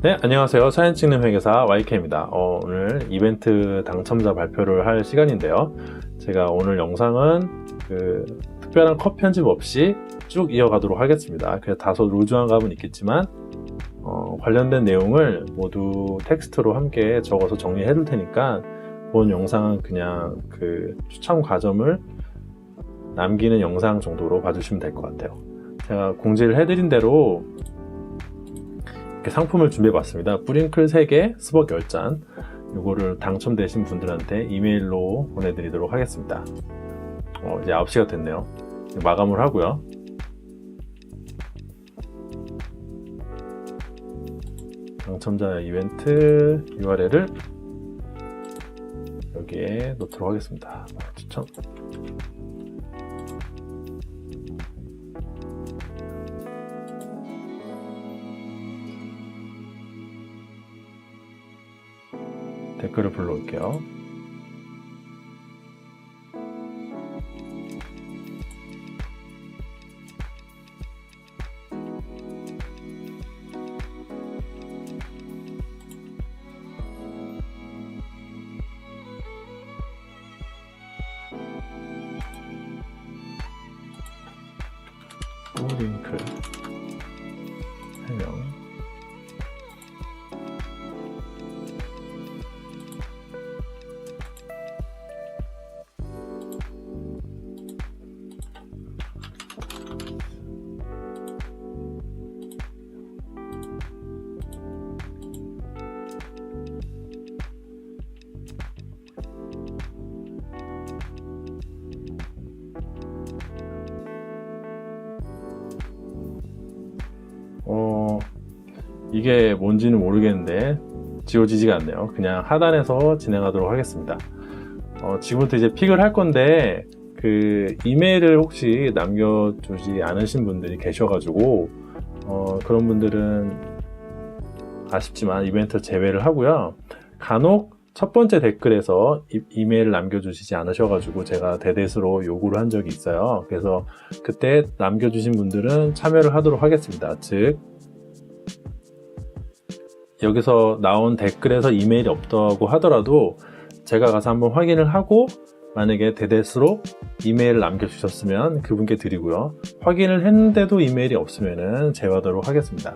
네, 안녕하세요. 사진 찍는 회계사 YK입니다. 어, 오늘 이벤트 당첨자 발표를 할 시간인데요. 제가 오늘 영상은 그 특별한 컷 편집 없이 쭉 이어가도록 하겠습니다. 그래서 다소 루즈한 감은 있겠지만 어, 관련된 내용을 모두 텍스트로 함께 적어서 정리해 둘 테니까 본 영상은 그냥 그 추천 과정을 남기는 영상 정도로 봐주시면 될 것 같아요. 제가 공지를 해드린 대로 이렇게 상품을 준비해 봤습니다. 뿌링클 3개, 스벅 10잔. 이거를 당첨되신 분들한테 이메일로 보내드리도록 하겠습니다. 어, 이제 9시가 됐네요. 마감을 하고요. 당첨자 이벤트 URL을 여기에 놓도록 하겠습니다. 추천. 댓글을 불러올게요. 링크 이게 뭔지는 모르겠는데 지워지지가 않네요. 그냥 하단에서 진행하도록 하겠습니다. 어, 지금부터 이제 픽을 할 건데 그 이메일을 혹시 남겨주지 않으신 분들이 계셔가지고 어, 그런 분들은 아쉽지만 이벤트 제외를 하고요. 간혹 첫 번째 댓글에서 이, 이메일을 남겨주시지 않으셔가지고 제가 대대수로 요구를 한 적이 있어요. 그래서 그때 남겨주신 분들은 참여를 하도록 하겠습니다. 즉, 여기서 나온 댓글에서 이메일이 없다고 하더라도 제가 가서 한번 확인을 하고 만약에 대대수로 이메일을 남겨주셨으면 그분께 드리고요. 확인을 했는데도 이메일이 없으면 제외하도록 하겠습니다.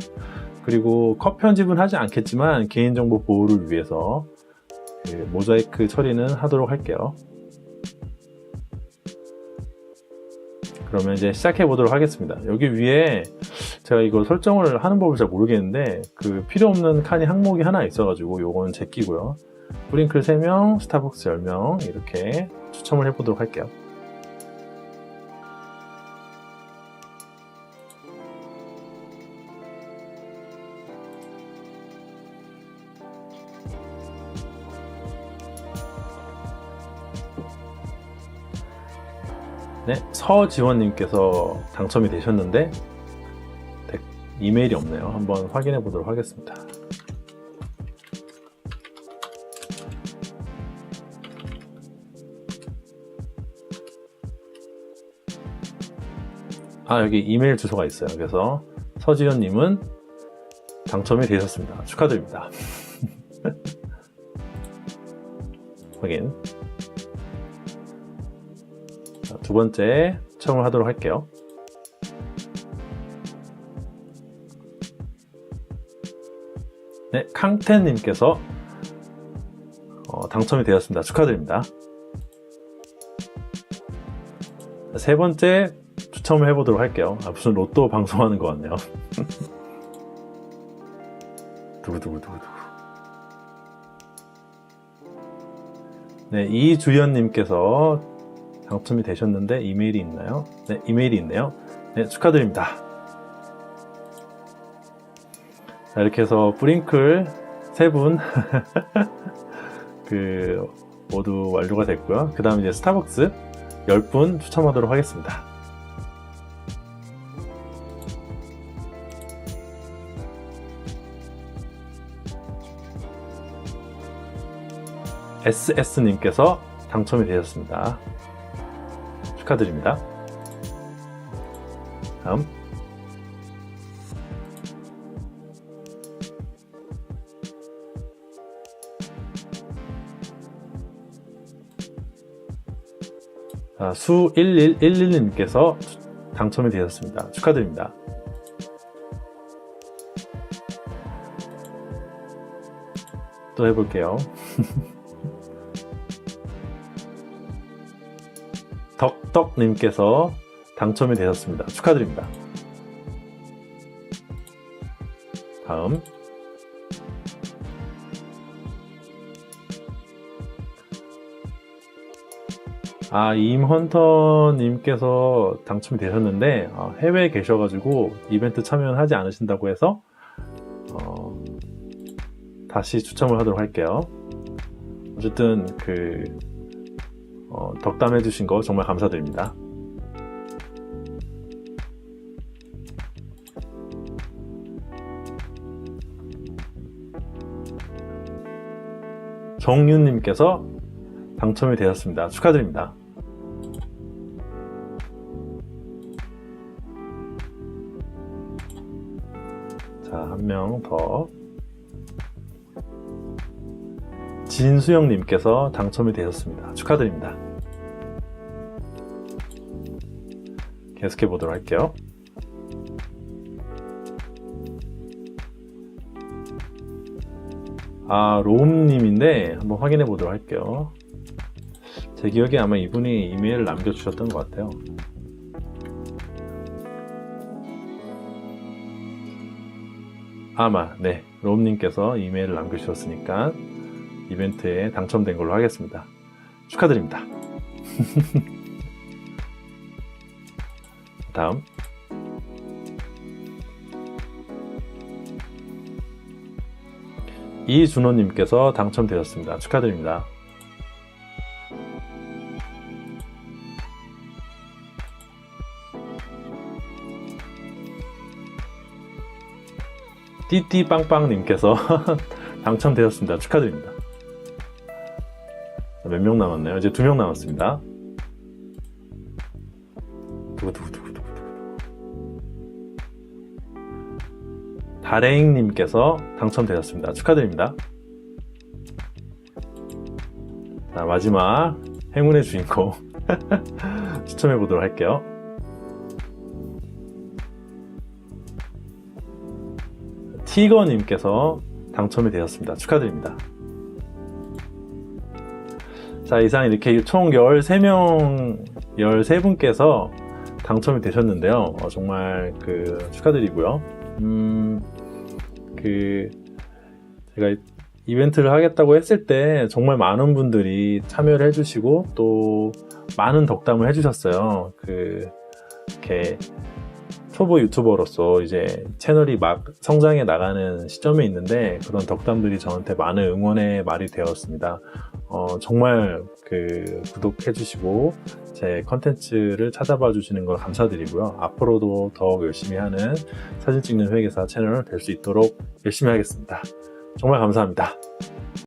그리고 컷 편집은 하지 않겠지만 개인정보 보호를 위해서 그 모자이크 처리는 하도록 할게요. 그러면 이제 시작해 보도록 하겠습니다. 여기 위에 제가 이거 설정을 하는 법을 잘 모르겠는데 그 필요 없는 칸이 항목이 하나 있어 가지고 요거는 제끼고요. 브링클 3명, 스타벅스 10명 이렇게 추첨을 해 보도록 할게요. 네, 서지원님께서 당첨이 되셨는데 데- 이메일이 없네요. 한번 확인해 보도록 하겠습니다. 아, 여기 이메일 주소가 있어요. 그래서 서지현님은 당첨이 되셨습니다. 축하드립니다. 확인. 자, 두 번째 청을 하도록 할게요. 네, 캉텐님께서 어, 당첨이 되었습니다. 축하드립니다. 세 번째 추첨을 해보도록 할게요. 아, 무슨 로또 방송하는 것 같네요. 두구두구두구두구. 네, 이주연님께서 당첨이 되셨는데 이메일이 있나요? 네, 이메일이 있네요. 네, 축하드립니다. 자, 이렇게 해서 뿌링클 세 분, 그, 모두 완료가 됐고요. 그 다음 이제 스타벅스 10분 추첨하도록 하겠습니다. SS님께서 당첨이 되셨습니다. 축하드립니다. 다음 아, 수1111님께서 당첨이 되셨습니다. 축하드립니다. 또 해볼게요. 덕덕님께서 당첨이 되셨습니다. 축하드립니다. 다음. 아, 임헌터님께서 당첨이 되셨는데, 어, 해외에 계셔가지고 이벤트 참여는 하지 않으신다고 해서, 어, 다시 추첨을 하도록 할게요. 어쨌든, 그, 어, 덕담해 주신 거 정말 감사드립니다. 정윤님께서 당첨이 되었습니다. 축하드립니다. 자, 한 명 더. 진수영님께서 당첨이 되셨습니다. 축하드립니다. 계속해 보도록 할게요. 아, 로움님인데 한번 확인해 보도록 할게요. 제 기억에 아마 이분이 이메일을 남겨주셨던 것 같아요. 아마, 네. 로움님께서 이메일을 남겨주셨으니까 이벤트에 당첨된 걸로 하겠습니다. 축하드립니다. 다음. 이준호님께서 당첨되셨습니다. 축하드립니다. 띠띠빵빵님께서 당첨되셨습니다. 축하드립니다. 몇 명 남았나요? 이제 두 명 남았습니다. 두구두구두구두구. 다랭님께서 당첨되셨습니다. 축하드립니다. 자, 마지막 행운의 주인공 추첨해 보도록 할게요. 티거님께서 당첨이 되었습니다. 축하드립니다. 자, 이상 이렇게 총 13명, 13분께서 당첨이 되셨는데요. 어, 정말 그 축하드리고요. 음, 그, 제가 이벤트를 하겠다고 했을 때 정말 많은 분들이 참여를 해주시고 또 많은 덕담을 해주셨어요. 그, 이렇게 초보 유튜버로서 이제 채널이 막 성장해 나가는 시점에 있는데 그런 덕담들이 저한테 많은 응원의 말이 되었습니다. 어, 정말 그 구독해 주시고 제 컨텐츠를 찾아봐 주시는 걸 감사드리고요. 앞으로도 더욱 열심히 하는 사진 찍는 회계사 채널 될 수 있도록 열심히 하겠습니다. 정말 감사합니다.